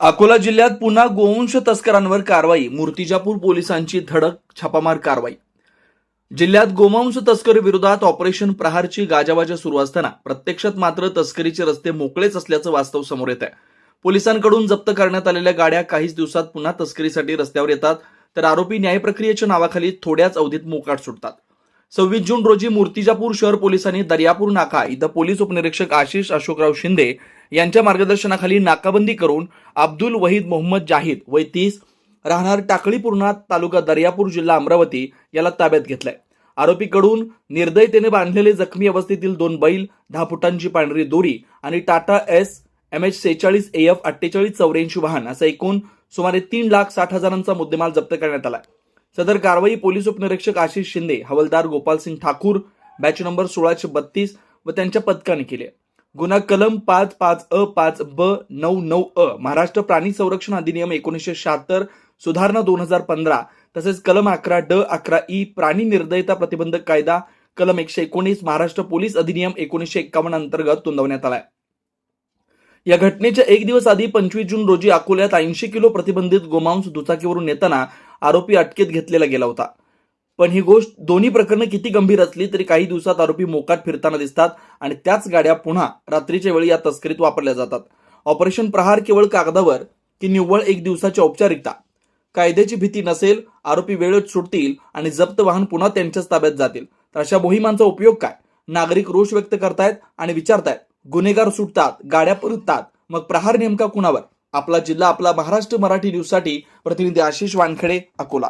अकोला जिल्ह्यात पुन्हा गोवंश तस्करांवर कारवाई. मूर्तिजापूर पोलिसांची धडक छापामार कारवाई. जिल्ह्यात गोमांस तस्करी विरोधात ऑपरेशन प्रहारची गाजावाजा सुरू असताना प्रत्यक्षात मात्र तस्करीचे रस्ते मोकळेच असल्याचं वास्तव समोर येत आहे पोलिसांकडून जप्त करण्यात आलेल्या गाड्या काहीच दिवसात पुन्हा तस्करीसाठी रस्त्यावर येतात तर आरोपी न्यायप्रक्रियेच्या नावाखाली थोड्याच अवधीत मोकाट सुटतात. सव्वीस जून रोजी मूर्तिजापूर शहर पोलिसांनी दर्यापूर नाका इथं पोलीस उपनिरीक्षक आशिष अशोकराव शिंदे यांच्या मार्गदर्शनाखाली नाकाबंदी करून अब्दुल वहीद मोहम्मद जाहीद वय तीस राहणार टाकळीपूर्णा तालुका दर्यापूर जिल्हा अमरावती याला ताब्यात घेतलाय. आरोपीकडून निर्दयतेने बांधलेले जखमी अवस्थेतील दोन बैल दहा फुटांची पांढरी दोरी आणि टाटा एस एम एच सेहेचाळीस ए एफ अठ्ठेचाळीस चौऱ्याऐंशी वाहन असं एकूण सुमारे तीन लाख साठ हजारांचा मुद्देमाल जप्त करण्यात आला सदर कारवाई पोलीस उपनिरीक्षक आशिष शिंदे हवालदार गोपालसिंग ठाकूर बॅच नंबर सोळाशे बत्तीस व त्यांच्या पथकाने केले. गुन्हा कलम पाच पाच अ पाच ब नऊ नऊ अ महाराष्ट्र प्राणी संरक्षण अधिनियम एकोणीसशे शहात्तर सुधारणा दोन हजार पंधरा तसेच कलम अकरा ड अकरा ई प्राणी निर्दयता प्रतिबंधक कायदा कलम एकशे एकोणीस महाराष्ट्र पोलीस अधिनियम एकोणीसशे एक्कावन्न अंतर्गत नोंदवण्यात आलाय. या घटनेच्या एक दिवस आधी पंचवीस जून रोजी अकोल्यात ऐंशी किलो प्रतिबंधित गोमांस दुचाकीवरून येताना आरोपी अटकेत घेतलेला गेला होता. पण ही गोष्ट दोन्ही प्रकरणं किती गंभीर असली तरी काही दिवसात आरोपी मोकाट फिरताना दिसतात आणि त्याच गाड्या पुन्हा रात्रीच्या वेळी या तस्करीत वापरल्या जातात. ऑपरेशन प्रहार केवळ कागदावर की निव्वळ एक दिवसाची औपचारिकता? कायद्याची भीती नसेल आरोपी वेळेत सुटतील आणि जप्त वाहन पुन्हा त्यांच्याच ताब्यात जातील. तर अशा मोहिमांचा उपयोग काय? नागरिक रोष व्यक्त करतायत आणि विचारतायत गुन्हेगार सुटतात गाड्या परततात मग प्रहार नेमका कुणावर? आपला जिल्हा आपला महाराष्ट्र मराठी न्यूजसाठी प्रतिनिधी आशिष वानखेडे अकोला.